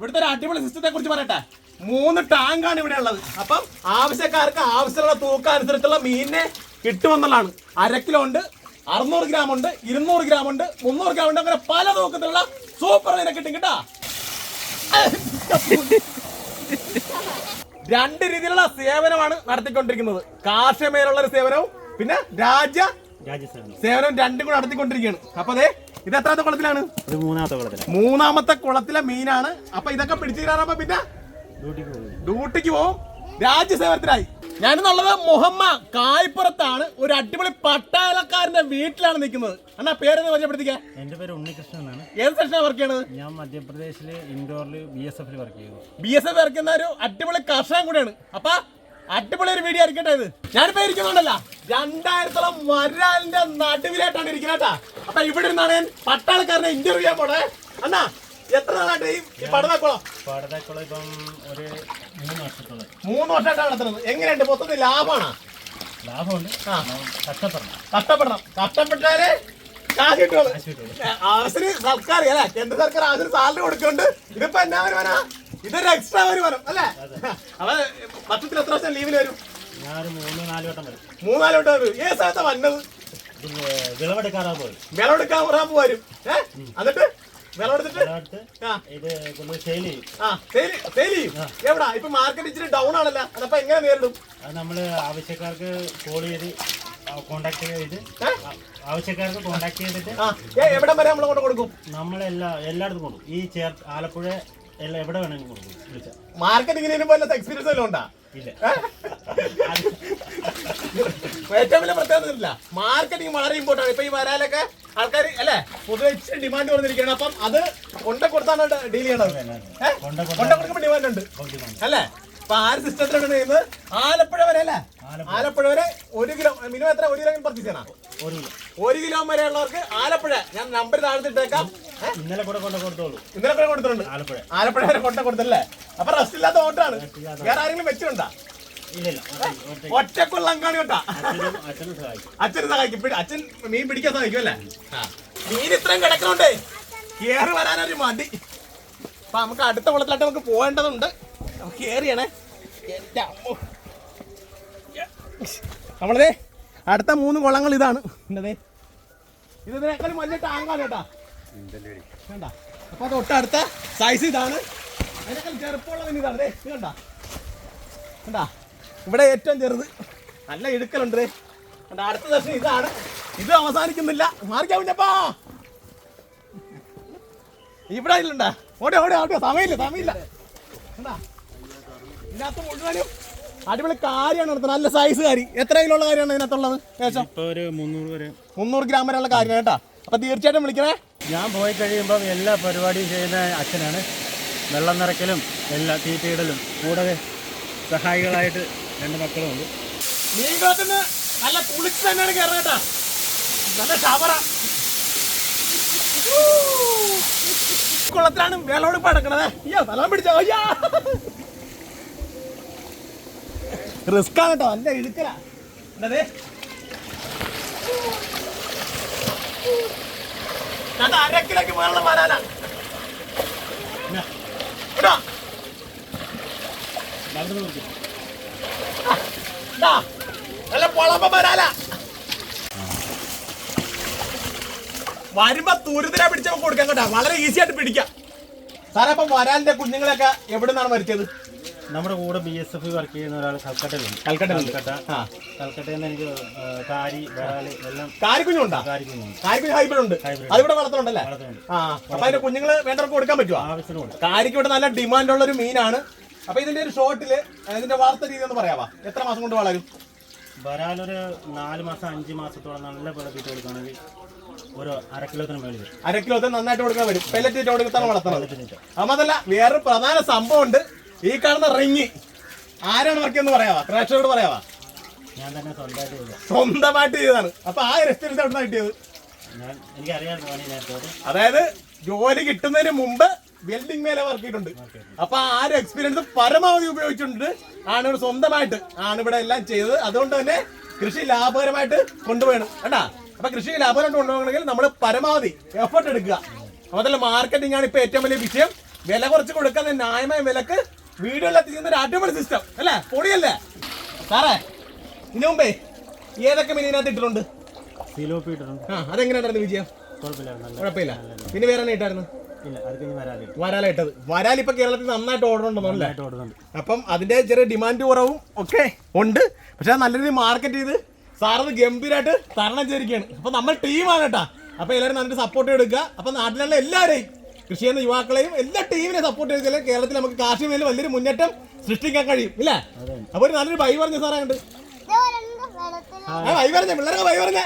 ഇവിടുത്തെ ഒരു അടിപൊളി സിസ്റ്റത്തെ കുറിച്ച് പറയട്ടെ. മൂന്ന് ടാങ്കാണ് ഇവിടെ ഉള്ളത്. അപ്പം ആവശ്യക്കാർക്ക് ആവശ്യമുള്ള തൂക്കം അനുസരിച്ചുള്ള മീനിനെ കിട്ടുമെന്നുള്ളതാണ്. അര കിലോ ഉണ്ട് അറുന്നൂറ് ഗ്രാം ഉണ്ട് ഇരുന്നൂറ് ഗ്രാം ഉണ്ട് മുന്നൂറ് ഗ്രാം ഉണ്ട് അങ്ങനെ പല തൂക്കത്തിലുള്ള സൂപ്പർ മീനെ കിട്ടും കേട്ടാ. രണ്ട് രീതിയിലുള്ള സേവനമാണ് നടത്തിക്കൊണ്ടിരിക്കുന്നത്. കാർഷിക മേലുള്ള ഒരു സേവനവും പിന്നെ രാജ്യ സേവനവും രണ്ടും കൂടെ അടുത്തിക്കൊണ്ടിരിക്കുകയാണ് അപ്പൊ അതെ ഇത് എത്രാമത്തെ കുളത്തിലാണ്? മൂന്നാമത്തെ കുളത്തിലാണ്. മൂന്നാമത്തെ കുളത്തിലെ മീനാണ്. അപ്പൊ ഇതൊക്കെ പിടിച്ചു തീരാറാകുമ്പോ പിന്നെ ഡ്യൂട്ടിക്ക് പോവും രാജ്യസേവനത്തിനായി. ഞാനെന്നുള്ളത് മുഹമ്മ കായ്പുറത്താണ്. ഒരു അടിപൊളി പട്ടാളക്കാരന്റെ വീട്ടിലാണ് നിൽക്കുന്നത്. എന്നാ പേരെന്ന് പരിചയപ്പെടുത്തിക്ക. എന്റെ പേര് ഉണ്ണികൃഷ്ണൻ എന്നാണ്. ഏത് സെക്ഷനാണ് വർക്ക് ചെയ്യണത്? ഞാൻ മധ്യപ്രദേശിൽ ഇൻഡോറിൽ ബി എസ് എഫിൽ വർക്ക് ചെയ്യുന്നു. ബി എസ് എഫ് ഇറക്കുന്ന ഒരു അടിപൊളി കർഷകൻ കൂടെയാണ്. അപ്പൊ അടിപൊളി ഒരു വീഡിയോ ആയിരിക്കട്ടെ ഇത്. ഞാനിപ്പോ ഇരിക്കുന്നുണ്ടല്ല. രണ്ടായിരത്തോളം വരാലിന്റെ നടുവിലായിട്ടാണ് ഇരിക്കുന്നത് കേട്ടാ. അപ്പൊ ഇവിടെ ഇരുന്നാണ് ഞാൻ പട്ടാളക്കാരനെ ഇന്റർവ്യൂ ചെയ്യാൻ പോണേ. അണ്ണാ എത്ര നാളായിട്ട് ഈ- ഈ പഠനക്കുളം ഇപ്പം ഒരു മൂന്ന് വർഷത്തോളം. മൂന്ന് വർഷമായിട്ടാണ് നടത്തുന്നത്. എങ്ങനെയുണ്ട്? മൊത്തത്തിൽ ലാഭമാണ്? ലാഭമുണ്ട്. ആ. കഷ്ടപ്പെടണം. കഷ്ടപ്പെടണം. കഷ്ടപ്പെട്ടാലേ കാശ് കിട്ടുള്ളൂ. കാശ് സർക്കാർ അല്ലെ? കേന്ദ്ര സർക്കാർ ആവശ്യത്തിന് സാലറി കൊടുക്കുന്നുണ്ട്. ഇതിപ്പോ എന്നാ വരുമാനാ? ഇതൊരു എക്സ്ട്രാ വരുമാനം അല്ലേ? അവ വർഷത്തിൽ എത്ര വർഷം ലീവിൽ വരും? വട്ടം വരും. വരും. ഏത് സ്ഥലത്താ വന്നത്? വരും. എന്നിട്ട്? എവിടാ? ഇപ്പൊ മാർക്കറ്റ് ഇച്ചിരി ഡൗൺ ആണല്ലോ. അതപ്പോ എങ്ങനെ നേരിടും? നമ്മൾ ആവശ്യക്കാർക്ക് കോൾ ചെയ്ത് കോണ്ടാക്ട് ചെയ്ത് ആവശ്യക്കാർക്ക് കോണ്ടാക്ട് ചെയ്തിട്ട് ഏ, വരെ നമ്മൾ കൊണ്ട് കൊടുക്കും? നമ്മളെല്ലാ എല്ലായിടത്തും കൊടുക്കും ഈ ചേർ ആലപ്പുഴ എവിടെ വേണമെങ്കിലും കൊടുക്കും. വിളിച്ചാൽ മാർക്കറ്റിങ്ങിന് എക്സ്പീരിയൻസ് വല്ലതും ഉണ്ടാ? ഇല്ല? ഏറ്റവും വലിയ മാർക്കറ്റിംഗ് വളരെ ഇമ്പോർട്ടന്റ് ആണ്. ഇപ്പൊ ഈ വരാലൊക്കെ ആൾക്കാർ അല്ലെ? പൊതുവെ ഇച്ചിരി ഡിമാൻഡ് വന്നിരിക്കുകയാണ്. അപ്പം അത് കൊണ്ട കൊടുത്താണ് ഡീൽ ചെയ്യണത്. കൊണ്ട കൊടുക്കുമ്പോൾ ഡിമാൻഡ് ഉണ്ട്. അല്ലേ? അപ്പൊ ആര് സിസ്റ്റത്തിലാണ് ചെയ്യുന്നത്? ആലപ്പുഴ വരെ അല്ലേ? ആലപ്പുഴ. വരെ ഒരു കിലോ മിനിമം എത്ര? ഒരു കിലോ പർച്ചേസ് ചെയ്യണം. ഒരു കിലോ. ഒരു വരെ ഉള്ളവർക്ക് ആലപ്പുഴ ഞാൻ നമ്പർ താഴ്ത്തിട്ടേക്കാം? ഇന്നലെ കൂടെ കൊണ്ട കൊടുത്തോളൂ. ഇന്നലെ കൂടെ കൊടുത്തിട്ടുണ്ട്. ആലപ്പുഴ. ആലപ്പുഴ വരെ കൊണ്ട കൊടുത്തല്ലേ അപ്പൊ റെസ്റ്റ് ഇല്ലാത്ത ഓട്ടാണ് വേറെ ആരെങ്കിലും വെച്ചിട്ടുണ്ടാ? ഒറ്റക്കുള്ള അങ്കാണി കേട്ടാ അച്ഛനും സഹായിക്കും. അച്ഛൻ മീൻ പിടിക്കാൻ സഹായിക്കും അല്ലേ? മീൻ ഇത്രയും കിടക്കണോണ്ടേ. കേറി വരാനൊരു മടി. അപ്പൊ നമുക്ക് അടുത്ത കുളത്തിലായിട്ട് നമുക്ക് പോകേണ്ടതുണ്ട്. നമുക്ക് കേറിയാണേ. നമ്മളതേ അടുത്ത മൂന്ന് കുളങ്ങൾ ഇതാണ്. എന്നതേ ഇത് ഇതിനേക്കാളും വലിയ ടാങ്കാണ് കേട്ടാ. അപ്പൊ തൊട്ടടുത്ത സൈസ് ഇതാണ്. അതിനേക്കാൾ ചെറുപ്പമുള്ള മീൻ ഇതാണ് ദേ ഇത് കണ്ട? കണ്ടാ? ഇവിടെ ഏറ്റവും ചെറുത്. നല്ല ഇടുക്കലുണ്ട്. ദേ. കണ്ടാ? അടുത്ത ദർശനം ഇതാണ്. ഇത് അവസാനിക്കുന്നില്ല. മാറിക്കാൻ കുഞ്ഞപ്പാ ഇവിടെ ഇല്ലണ്ട. ഓടെ ഓടെ ഓടി. സമയമില്ല സമയമില്ല. കണ്ടാ? ഇതിനകത്ത് മുഴുവനും അടിപൊളി കാര്യമാണ് നടത്തുന്നത്. നല്ല സൈസ് കാരി. എത്ര കിലുള്ള കാര്യമാണ് ഇതിനകത്തുള്ളത്? ഏകദേശം? ഒരു മുന്നൂറ് ഗ്രാം വരെയുള്ള കാര്യമാണ് കേട്ടോ. അപ്പൊ തീർച്ചയായിട്ടും വിളിക്കണേ. ഞാൻ പോയി കഴിയുമ്പോൾ എല്ലാ പരിപാടിയും ചെയ്യുന്ന അച്ഛനാണ്. വെള്ളം നിറയ്ക്കലും എല്ലാ തീറ്റയിടലും. കൂടെ സഹായികളായിട്ട് രണ്ട് മക്കളും ഉണ്ട് മീൻകുളത്തിന് നല്ല കുളിച്ച് തന്നെയാണ് കേട്ടാ നല്ല ഷവറ. കുളത്തിലാണ് വേളോട് പടക്കണത്. അയ്യോ സ്ഥലം പിടിച്ചോ? അയ്യാ. റിസ്ക് ആണ് കേട്ടോ. നല്ല ഇഴുക്കല. എന്തേ ഞാൻ അരക്കിലേക്ക് നല്ല പൊളപ്പം വരാല വരുമ്പോ തുരുതിനെ പിടിച്ചപ്പോ കൊടുക്കാൻ കേട്ടാ. വളരെ ഈസി ആയിട്ട് പിടിക്കാം. സാറേ അപ്പൊ വരാലിന്റെ കുഞ്ഞുങ്ങളൊക്കെ എവിടെ നിന്നാണ് മരിച്ചത്? നമ്മുടെ കൂടെ ബി എസ് എഫ് വർക്ക് ചെയ്യുന്ന ഒരാൾ കൽക്കട്ടയിലുണ്ട്. കൽക്കട്ടയിലുണ്ട്. കൽക്കട്ട. ആ. കൽക്കട്ടയിൽ നിന്ന് എനിക്ക് എല്ലാം കാരി വരാൽ എല്ലാം കാരിക്കുഞ്ഞുണ്ടോ കാരിക്കുഞ്ഞുണ്ട് കാരിക്കുഞ്ഞ് ഹൈബ്രിഡ് ഉണ്ട്. അതിവിടെ വളർത്തുന്നുണ്ടല്ലേ? വളർത്തുന്നുണ്ട്. ആ അപ്പൊ അതിന്റെ കുഞ്ഞുങ്ങൾ വേണ്ടവർക്ക് കൊടുക്കാൻ പറ്റുമോ ആവശ്യത്തിന് കൊടുക്കും. കാരിക്ക് ഇവിടെ നല്ല ഡിമാൻഡ് ഉള്ള ഒരു മീനാണ്. അപ്പൊ ഇതിന്റെ ഒരു ഷോട്ടിൽ ഇതിന്റെ വളർത്ത രീതി എന്ന് പറയാവാ. എത്ര മാസം കൊണ്ട് വളരും? വരാലൊരു നാല് മാസം അഞ്ച് മാസത്തോളം നല്ല തീറ്റ കൊടുക്കുകയാണെങ്കിൽ ഒരു അര കിലോത്തിന് മേളിൽ വരും. അര കിലോ നന്നായിട്ട് കൊടുക്കാൻ വരും. പെല്ലറ്റ് ഇട്ട് വളർത്തണം അതല്ല വേറൊരു പ്രധാന സംഭവം ഉണ്ട് ഈ കാണുന്ന റിങ് ആരാണ് വർക്ക് എന്ന് പറയാവാ? പ്രേക്ഷകരോട് പറയാവാ? ഞാൻ തന്നെ സ്വന്തമായിട്ട് ചെയ്തത്. സ്വന്തമായിട്ട് ചെയ്തതാണ്. അപ്പൊ ആ ഒരു എക്സ്പീരിയൻസ് എവിടെ കിട്ടിയത്? ഞാൻ അതായത് ജോലി കിട്ടുന്നതിന് മുമ്പ് വെൽഡിംഗ് മേലെ വർക്ക് ചെയ്തിട്ടുണ്ട്. അപ്പൊ ആ ഒരു എക്സ്പീരിയൻസ് പരമാവധി ഉപയോഗിച്ചിട്ടുണ്ട് ആണ് സ്വന്തമായിട്ട് ആണ് ഇവിടെ എല്ലാം ചെയ്തത്. അതുകൊണ്ട് തന്നെ കൃഷി ലാഭകരമായിട്ട് കൊണ്ടുപോകണം കേട്ടാ അപ്പൊ കൃഷി ലാഭകരമായിട്ട് കൊണ്ടുപോകണമെങ്കിൽ നമ്മൾ പരമാവധി എഫർട്ട് എടുക്കുക. അതല്ല മാർക്കറ്റിംഗ് ആണ് ഇപ്പൊ ഏറ്റവും വലിയ വിഷയം. വില കുറച്ച് കൊടുക്കുന്ന ന്യായമായ വിലക്ക് വീടുകളിൽ എത്തിക്കുന്ന ഒരു അടിപൊളി സിസ്റ്റം അല്ലേ? പൊടിയല്ലേ സാറേ ഇതിനു മുമ്പേ ഏതൊക്കെ മീനിനകത്ത് ഇട്ടിട്ടുണ്ട്? സിലോപ്പി ഇട്ടിട്ടുണ്ട്. ആ അതെങ്ങനെയായിരുന്നു വിജയം? കുഴപ്പമില്ല പിന്നെ വേറെ എന്നെ ഇട്ടായിരുന്നു ഇല്ല അത് കഴിഞ്ഞ് വരാതെ വരാല ഇട്ടത്. വരാൽ ഇപ്പൊ കേരളത്തിൽ നന്നായിട്ട് ഓർഡർ ഉണ്ടെന്നല്ലേ അപ്പം അതിന്റെ ചെറിയ ഡിമാൻഡ് കുറവും ഒക്കെ ഉണ്ട്. പക്ഷെ നല്ല രീതിയിൽ മാർക്കറ്റ് ചെയ്ത് സാറത് ഗംഭീരമായിട്ട് തരണം ചെയ്തിരിക്കുകയാണ് അപ്പൊ നമ്മൾ ടീമാണ് കേട്ടാ. അപ്പൊ എല്ലാവരും നന്നായിട്ട് സപ്പോർട്ട് എടുക്കുക. അപ്പൊ നാട്ടിലുള്ള എല്ലാവരെയും കൃഷി ചെയ്യുന്ന യുവാക്കളെയും എല്ലാ ടീമിനെ സപ്പോർട്ട് ചെയ്താൽ കേരളത്തിൽ നമുക്ക് കാർഷിക മേഖല വലിയൊരു മുന്നേറ്റം സൃഷ്ടിക്കാൻ കഴിയും ഇല്ലേ? അപ്പൊ ഒരു നല്ലൊരു ബൈ പറഞ്ഞു സാറേ കണ്ട് ബൈ പറഞ്ഞേ പിള്ളേരൊക്കെ ബൈ പറഞ്ഞേ!